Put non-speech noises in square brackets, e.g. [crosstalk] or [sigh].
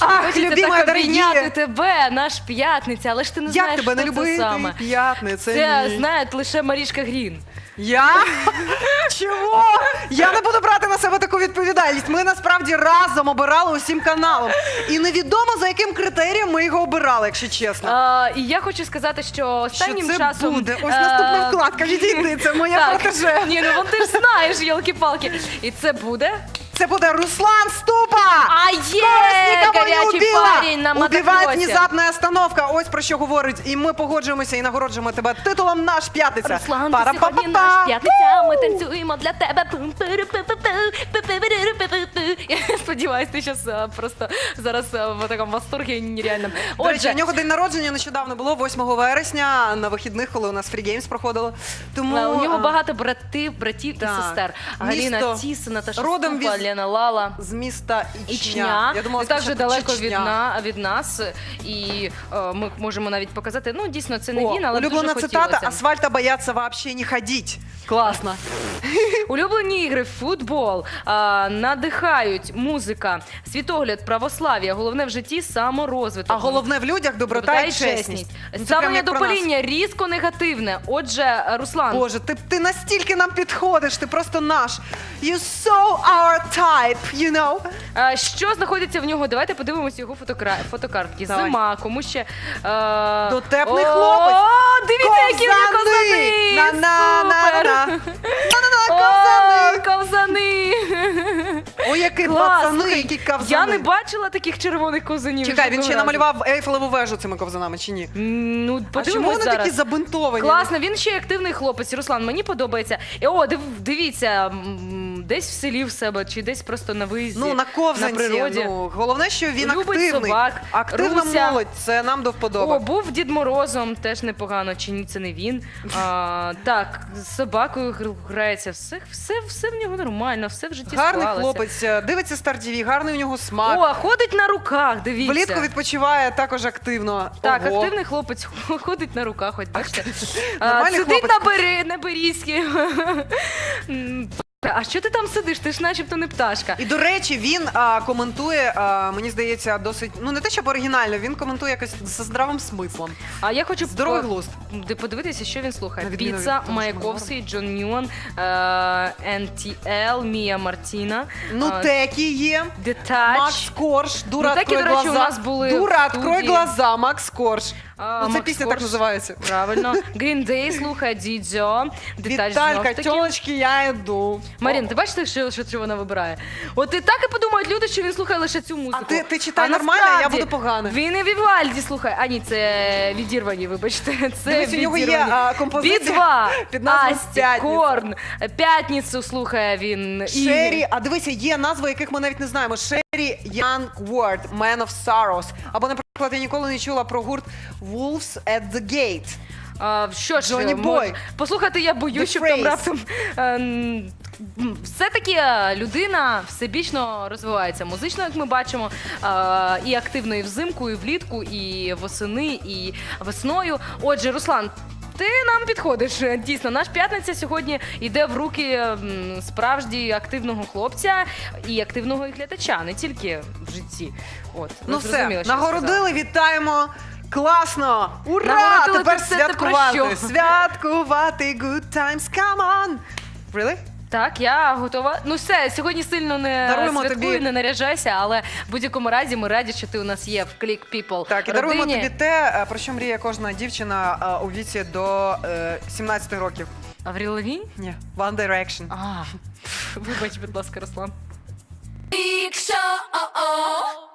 Ах, Хочеться любимая, так обійняти тебе, наш п'ятниця, але ж ти не Як знаєш, тебе не хто це любити? саме. П'ятниця. Це ні. знає лише Марішка Грін. Я? [laughs] Чого? Я не буду брати на себе таку відповідальність. Ми насправді разом обирали усім каналом. І невідомо за яким критерієм ми його обирали, якщо чесно. А, і я хочу сказати, що останнім що це часом буде? Ось е, наступна вкладка. Відійди, це моя так. протеже. Ні, ну вон ти ж знаєш, йолки-палки. І це буде. Це буде Руслан Ступа! А на Убивает мотокросі. внезапная остановка. Ось про що говорить. І ми погоджуємося і нагороджуємо тебе титулом «Наш п'ятниця». Руслан, ти сьогодні Пара-па-па-па. наш п'ятниця, ми танцюємо для тебе. Я сподіваюся, ти зараз просто зараз е, в такому восторгі нереальному. До речі, Отже, у нього день народження нещодавно було 8 вересня на вихідних, коли у нас Free Games проходило. Тому е, у нього а, багато братів, братів Так. і сестер. Місто Галіна Наташа родом Ступа, від- Лена Лала. з міста Ічня. Ічня, Я думала, не так же спочатку далеко від, Чечня. на, від нас, і е, ми можемо навіть показати. Ну, дійсно, це не О, він, але улюблена дуже цитата асфальта бояться вообще не ходить. Класно. [laughs] Улюблені ігри, футбол, а, надихають музика, світогляд, православ'я, головне в житті саморозвиток. А головне в людях доброта і чесність. Ну, це прям Ставлення як до про нас. різко негативне. Отже, Руслан, Боже, ти, ти настільки нам підходиш, ти просто наш. You so our type, you know? а, що знаходиться в нього? Давайте подивимося його фотокра... фотокартки. Давай. Зима, кому ще. е, Дотепний О, хлопець. Дивіться, які в нього козани! На-на-на-на. Супер! Ой, які Клас, пацани, слухай, які ковзани. Я не бачила таких червоних ковзанів. Чекай, він жодного ще разу. намалював Ейфелеву вежу цими ковзанами чи ні? М, Ну, А чому подивимось вони зараз. такі забинтовані? Класно, він ще й активний хлопець. Руслан, мені подобається. І о, див, дивіться, м, десь в селі в себе, чи десь просто на виїзді. Ну, на ковзанці. на природі. Ну, головне, що він Любить активний. собак, Активна Руся. молодь, це нам до вподоби. О, був Дід Морозом, теж непогано, чи ні, це не він. А, так, з собакою гр- грається, все, все, все в нього нормально, все в житті Гарний склалося. хлопець, е, дивиться Стар ТВ, гарний у нього смак. О, ходить на руках, дивіться. Влітку відпочиває також активно. Так, Ого. активний хлопець [laughs] ходить на руках, хоч бачите. А, Нормальний Сидить хлопець. на, бері, на берізці. [laughs] А що ти там сидиш? Ти ж начебто не пташка. І до речі, він а, коментує, а, мені здається, досить ну не те, щоб оригінально, він коментує якось зі здравим смислом. А я хочу Здоровий по- глузд. де подивитися, що він слухає. На відміну від Піца, того, що ми Маяковський, Джон Ньюан, е, NTL, Мія Мартіна, Ну, а, текі є. Детач. Макс Корж, дура, Ну, открой до речі, глаза. у нас були дура, в открой студії. глаза, Макс Корж. а, ну, це Макс пісня Корж. так називається. Правильно. Green Day слухає Дідзьо. Детач Віталька, я йду. Марін, ти бачиш, що, що, що вона вибирає? От і так і подумають люди, що він слухає лише цю музику. ти- ти читай А нормально, а я насправді буду погано. Він і Вівальді слухає. А ні, це відірвані, вибачте. Це Дивись, у нього є, а, композиція Би-2, під назвою Асті, «П'ятниця». Корн, П'ятницю слухає він. і- Шері, а дивися, є назви, яких ми навіть не знаємо. Шері Word, Man of Sorrows. Або, наприклад, я ніколи не чула про гурт Wolves at the Gate. А, що ж, мож- Boy. Послухати я боюсь, The щоб там Phrase. раптом. е, м, Все-таки е, людина всебічно розвивається музично, як ми бачимо, е, і активно і взимку, і влітку, і восени, і весною. Отже, Руслан. Ти нам підходиш. Дійсно, наш п'ятниця сьогодні йде в руки м, справді активного хлопця і активного глядача, не тільки в житті. От, Ну зрозуміли, все, що я нагородили, вітаємо. Класно! Ура! Нагородили, Тепер це про святкувати! що? Святкувати good times, come on! Really? Так, я готова. Ну все, сьогодні сильно не Даруємо святкую, тобі- не наряжайся, але в будь-якому разі ми раді, що ти у нас є в Click People Так, і даруємо родині. тобі те, е, про що мріє кожна дівчина е, у віці до е, 17 років. Авріл Лавінь? Ні, One Direction. А, [laughs] вибач, будь ласка, Руслан. Big Show.